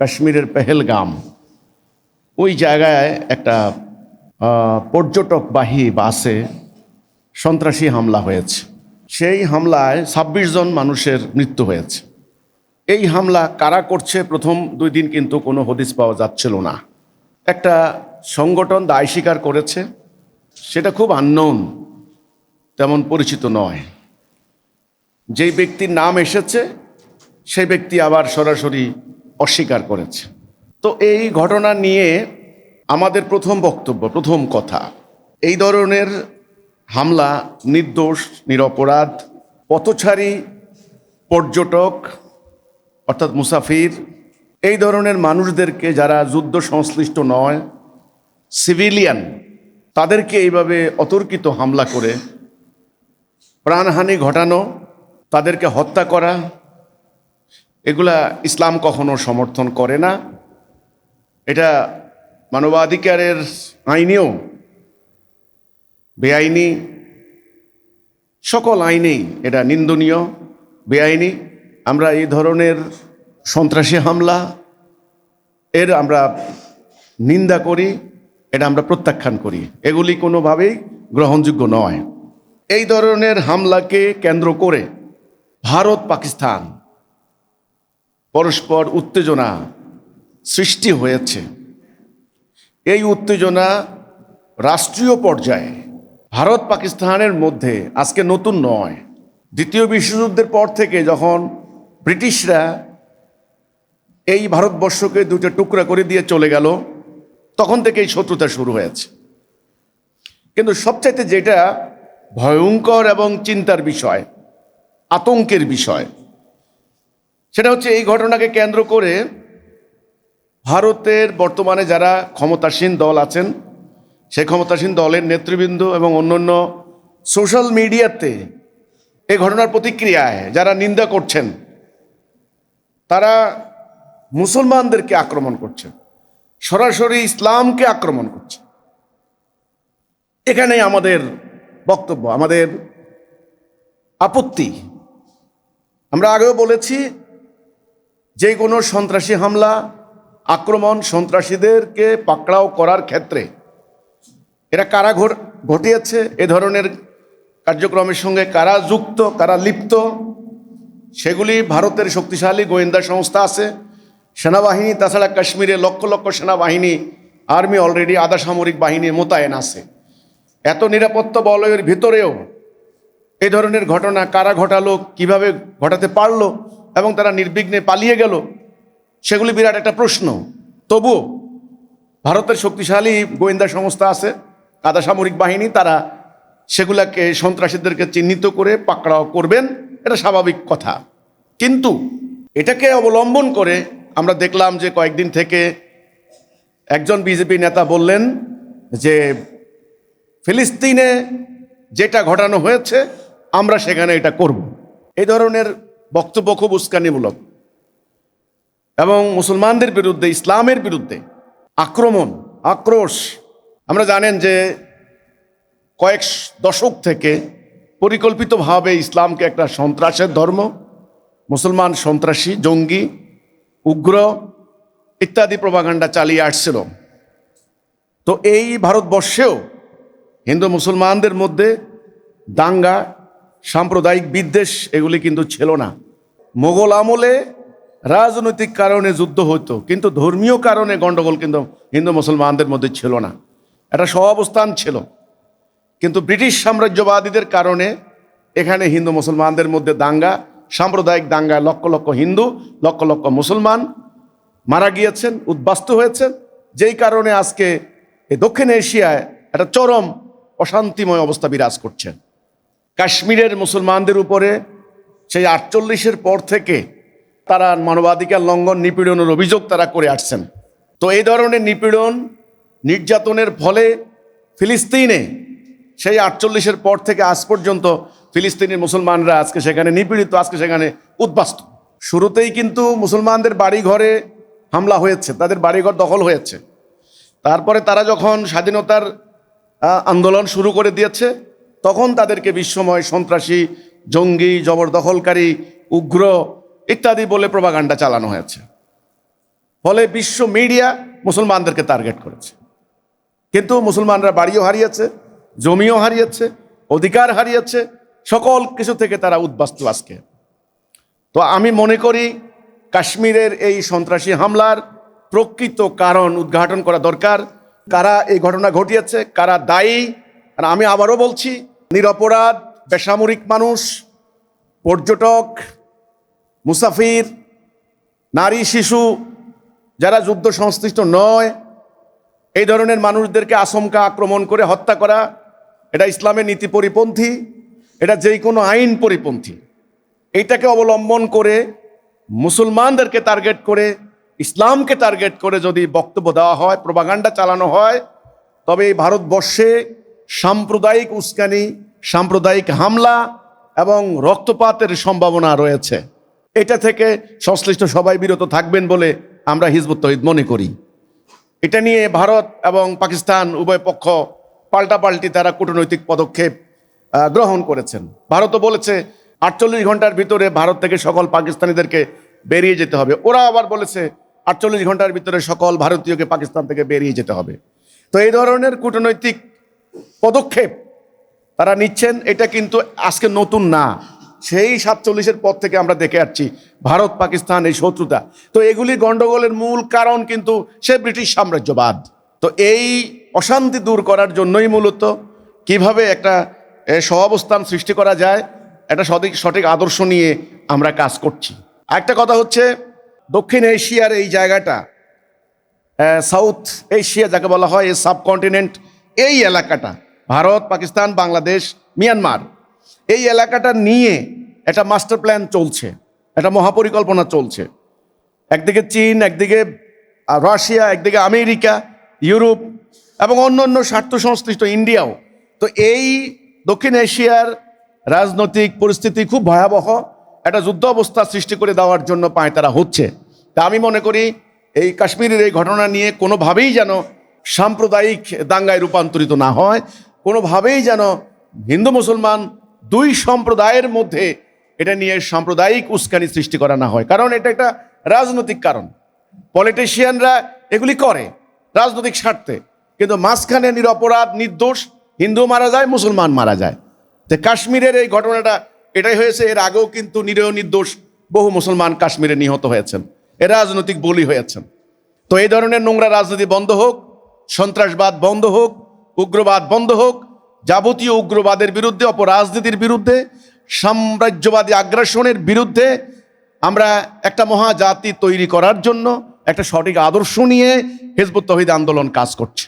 কাশ্মীরের পেহেলগাম। ওই জায়গায় একটা পর্যটকবাহী বাসে সন্ত্রাসী হামলা হয়েছে। সেই হামলায় ছাব্বিশ জন মানুষের মৃত্যু হয়েছে। এই হামলা কারা করছে প্রথম দুই দিন কিন্তু কোনো হদিস পাওয়া যাচ্ছিল না। একটা সংগঠন দায় স্বীকার করেছে, সেটা খুব আননোন তেমন পরিচিত নয়। যেই ব্যক্তির নাম এসেছে, সেই ব্যক্তি আবার সরাসরি অস্বীকার করেছে। তো এই ঘটনা নিয়ে আমাদের প্রথম বক্তব্য, প্রথম কথা, এই ধরনের হামলা, নির্দোষ, নিরপরাধ, পথচারী, পর্যটক, অর্থাৎ মুসাফির, এই ধরনের মানুষদেরকে যারা যুদ্ধ সংশ্লিষ্ট নয়, সিভিলিয়ান, তাদেরকে এইভাবে অতর্কিত হামলা করে প্রাণহানি ঘটানো, তাদেরকে হত্যা করা এগুলা ইসলাম কখনো সমর্থন করে না। এটা মানবাধিকারের আইনেও বেআইনি, সকল আইনেই এটা নিন্দনীয়, বেআইনি। আমরা এই ধরনের সন্ত্রাসী হামলা, এর আমরা নিন্দা করি, এটা আমরা প্রত্যাখ্যান করি। এগুলি কোনোভাবেই গ্রহণযোগ্য নয়। এই ধরনের হামলাকে কেন্দ্র করে ভারত পাকিস্তান পরস্পর উত্তেজনা সৃষ্টি হয়েছে। এই উত্তেজনা রাষ্ট্রীয় পর্যায়ে ভারত পাকিস্তানের মধ্যে আজকে নতুন নয়। দ্বিতীয় বিশ্বযুদ্ধের পর থেকে যখন ব্রিটিশরা এই ভারতবর্ষকে দুটো টুকরা করে দিয়ে চলে গেল, তখন থেকে এই শত্রুতা শুরু হয়েছে। কিন্তু সবচাইতে যেটা ভয়ঙ্কর এবং চিন্তার বিষয়, আতঙ্কের বিষয় সেটা হচ্ছে এই ঘটনাকে কেন্দ্র করে ভারতের বর্তমানে যারা ক্ষমতাসীন দল আছেন, সেই ক্ষমতাসীন দলের নেতৃবৃন্দ এবং অন্যান্য সোশ্যাল মিডিয়াতে এই ঘটনার প্রতিক্রিয়ায় যারা নিন্দা করছেন, তারা মুসলমানদেরকে আক্রমণ করছে, সরাসরি ইসলামকে আক্রমণ করছে। এখানেই আমাদের বক্তব্য, আমাদের আপত্তি। আমরা আগেও বলেছি যে কোনো সন্ত্রাসী হামলা, আক্রমণ সন্ত্রাসীদেরকে পাকড়াও করার ক্ষেত্রে এরা কারা ঘট- ঘটিয়েছে? এ ধরনের কার্যক্রমের সঙ্গে কারা যুক্ত, কারা লিপ্ত? সেগুলি ভারতের শক্তিশালী গোয়েন্দা সংস্থা আছে। সেনাবাহিনী, তাছাড়া কাশ্মীরে লক্ষ লক্ষ সেনাবাহিনী, আর্মি অলরেডি আধা সামরিক বাহিনী মোতায়েন আছে। এত নিরাপত্তা বলয়ের ভিতরেও এ ধরনের ঘটনা কারা ঘটালো, কীভাবে ঘটাতে পারল? এবং তারা নির্বিঘ্নে পালিয়ে গেল। সেগুলি বিরাট একটা প্রশ্ন। তবুও ভারতের শক্তিশালী গোয়েন্দা সংস্থা আছে আধা সামরিক বাহিনী, তারা সেগুলাকে সন্ত্রাসীদেরকে চিহ্নিত করে পাকড়াও করবেন, এটা স্বাভাবিক কথা। কিন্তু এটাকে অবলম্বন করে আমরা দেখলাম যে কয়েকদিন থেকে একজন বিজেপি নেতা বললেন যে, ফিলিস্তিনে যেটা ঘটানো হয়েছে, আমরা সেখানে এটা করব। এই ধরনের বক্তব্য খুব উস্কানিমূলক। এবং মুসলমানদের বিরুদ্ধে, ইসলামের বিরুদ্ধে আক্রমণ, আক্রোশ, আমরা জানেন যে কয়েক দশক থেকে পরিকল্পিতভাবে ইসলামকে একটা সন্ত্রাসের ধর্ম, মুসলমান সন্ত্রাসী, জঙ্গি, উগ্র ইত্যাদি প্রভাকাণ্ডা চালিয়ে আসছিল। তো এই ভারতবর্ষেও হিন্দু মুসলমানদের মধ্যে দাঙ্গা সাম্প্রদায়িক বিদ্বেষ, এগুলি কিন্তু ছিল না। মোগল আমলে রাজনৈতিক কারণে যুদ্ধ হতো কিন্তু ধর্মীয় কারণে গণ্ডগোল কিন্তু হিন্দু মুসলমানদের মধ্যে ছিল না। একটা সহাবস্থান ছিল। কিন্তু ব্রিটিশ সাম্রাজ্যবাদীদের কারণে এখানে হিন্দু মুসলমানদের মধ্যে দাঙ্গা, সাম্প্রদায়িক দাঙ্গায় লক্ষ লক্ষ হিন্দু, লক্ষ লক্ষ মুসলমান মারা গিয়েছেন, উদ্বাস্তু হয়েছেন। যেই কারণে আজকে দক্ষিণ এশিয়ায় একটা চরম অশান্তিময় অবস্থা বিরাজ করছে। কাশ্মীরের মুসলমানদের উপরে সেই আটচল্লিশের পর থেকে তারা মানবাধিকার লঙ্ঘন নিপীড়নের অভিযোগ তারা করে আসছেন। তো এই ধরনের নিপীড়ন, নির্যাতনের ফলে ফিলিস্তিনে সেই আটচল্লিশের পর থেকে আজ পর্যন্ত ফিলিস্তিনের মুসলমানরা আজকে সেখানে নিপীড়িত, আজকে সেখানে উদ্বাস্ত। শুরুতেই কিন্তু মুসলমানদের বাড়ি ঘরে হামলা হয়েছে, তাদের বাড়িঘর দখল হয়েছে। তারপরে তারা যখন স্বাধীনতার আন্দোলন শুরু করে দিয়েছে তখন তাদেরকে বিশ্বময় সন্ত্রাসী, জঙ্গি, জবরদখলকারী, উগ্র ইত্যাদি বলে প্রভাকাণ্ডা চালানো হয়েছে। ফলে বিশ্ব মিডিয়া মুসলমানদেরকে টার্গেট করেছে। কিন্তু মুসলমানরা বাড়িও হারিয়েছে, জমিও হারিয়েছে, অধিকার হারিয়েছে, সকল কিছু থেকে তারা উদ্বাস্তু আজকে। তো আমি মনে করি কাশ্মীরের এই সন্ত্রাসী হামলার প্রকৃত কারণ উদ্ঘাটন করা দরকার। কারা এই ঘটনা ঘটিয়েছে, কারা দায়ী আর আমি আবারও বলছি, নিরপরাধ, বেসামরিক মানুষ, পর্যটক, মুসাফির, নারী, শিশু, যারা যুদ্ধ সংশ্লিষ্ট নয়, এই ধরনের মানুষদেরকে আচমকা আক্রমণ করে হত্যা করা, এটা ইসলামের নীতি পরিপন্থী, এটা যেই কোনো আইন পরিপন্থী। এইটাকে অবলম্বন করে মুসলমানদেরকে টার্গেট করে, ইসলামকে টার্গেট করে যদি বক্তব্য দেওয়া হয়, প্রবাগান্ডা চালানো হয়, তবে এই ভারতবর্ষে সাম্প্রদায়িক উস্কানি, সাম্প্রদায়িক হামলা এবং রক্তপাতের সম্ভাবনা রয়েছে। এটা থেকে সংশ্লিষ্ট সবাই বিরত থাকবেন বলে আমরা হিজবুত তহিদ মনে করি। এটা নিয়ে ভারত এবং পাকিস্তান উভয় পক্ষ পাল্টাপাল্টি তারা কূটনৈতিক পদক্ষেপ গ্রহণ করেছেন। ভারতও বলেছে, আটচল্লিশ ঘণ্টার ভিতরে ভারত থেকে সকল পাকিস্তানিদেরকে বেরিয়ে যেতে হবে। ওরা আবার বলেছে, আটচল্লিশ ঘণ্টার ভিতরে সকল ভারতীয়কে পাকিস্তান থেকে বেরিয়ে যেতে হবে। তো এই ধরনের কূটনৈতিক পদক্ষেপ। তারা নিচ্ছেন, এটা কিন্তু আজকে নতুন না। সেই সাতচল্লিশের পর থেকে আমরা দেখে আসছি, ভারত, পাকিস্তান এই শত্রুতা। তো এগুলি গন্ডগোলের মূল কারণ কিন্তু সে ব্রিটিশ সাম্রাজ্যবাদ। তো এই অশান্তি দূর করার জন্যই মূলত কীভাবে একটা সহাবস্থান সৃষ্টি করা যায় একটা সঠিক সঠিক আদর্শ নিয়ে আমরা কাজ করছি। একটা কথা হচ্ছে, দক্ষিণ এশিয়ার এই জায়গাটা সাউথ এশিয়া যাকে বলা হয় এই সাবকন্টিনেন্ট এই এলাকাটা, ভারত, পাকিস্তান, বাংলাদেশ, মিয়ানমার, এই এলাকাটা নিয়ে একটা মাস্টার প্ল্যান চলছে, একটা মহাপরিকল্পনা চলছে। একদিকে চীন, একদিকে রাশিয়া, একদিকে আমেরিকা, ইউরোপ এবং অন্য অন্য স্বার্থ সংশ্লিষ্ট ইন্ডিয়াও। তো এই দক্ষিণ এশিয়ার রাজনৈতিক পরিস্থিতি খুব ভয়াবহ, একটা যুদ্ধ অবস্থা সৃষ্টি করে দেওয়ার জন্য পায় তারা হচ্ছে। তা আমি মনে করি, এই কাশ্মীরের এই ঘটনা নিয়ে কোনোভাবেই যেন সাম্প্রদায়িক দাঙ্গায় রূপান্তরিত না হয়, কোনোভাবেই যেন হিন্দু মুসলমান দুই সম্প্রদায়ের মধ্যে এটা নিয়ে সাম্প্রদায়িক উস্কানি সৃষ্টি করা না হয়। কারণ এটা একটা রাজনৈতিক কারণ। পলিটিশিয়ানরা এগুলি করে রাজনৈতিক স্বার্থে। কিন্তু মাঝখানে নিরপরাধ, নির্দোষ, হিন্দু মারা যায়, মুসলমান মারা যায়। তো কাশ্মীরের এই ঘটনাটা, এটাই হয়েছে, এর আগেও কিন্তু নিরীহ, নির্দোষ বহু মুসলমান কাশ্মীরে নিহত হয়েছেন। এ রাজনৈতিক বলি হয়েছেন। তো এই ধরনের নোংরা রাজনীতি বন্ধ হোক সন্ত্রাসবাদ বন্ধ হোক, উগ্রবাদ বন্ধ হোক, যাবতীয় উগ্রবাদের বিরুদ্ধে, অপরাজনীতির বিরুদ্ধে, সাম্রাজ্যবাদী আগ্রাসনের বিরুদ্ধে আমরা একটা মহাজাতি তৈরি করার জন্য একটা সঠিক আদর্শ নিয়ে হেজবুত তহিদ আন্দোলন কাজ করছে।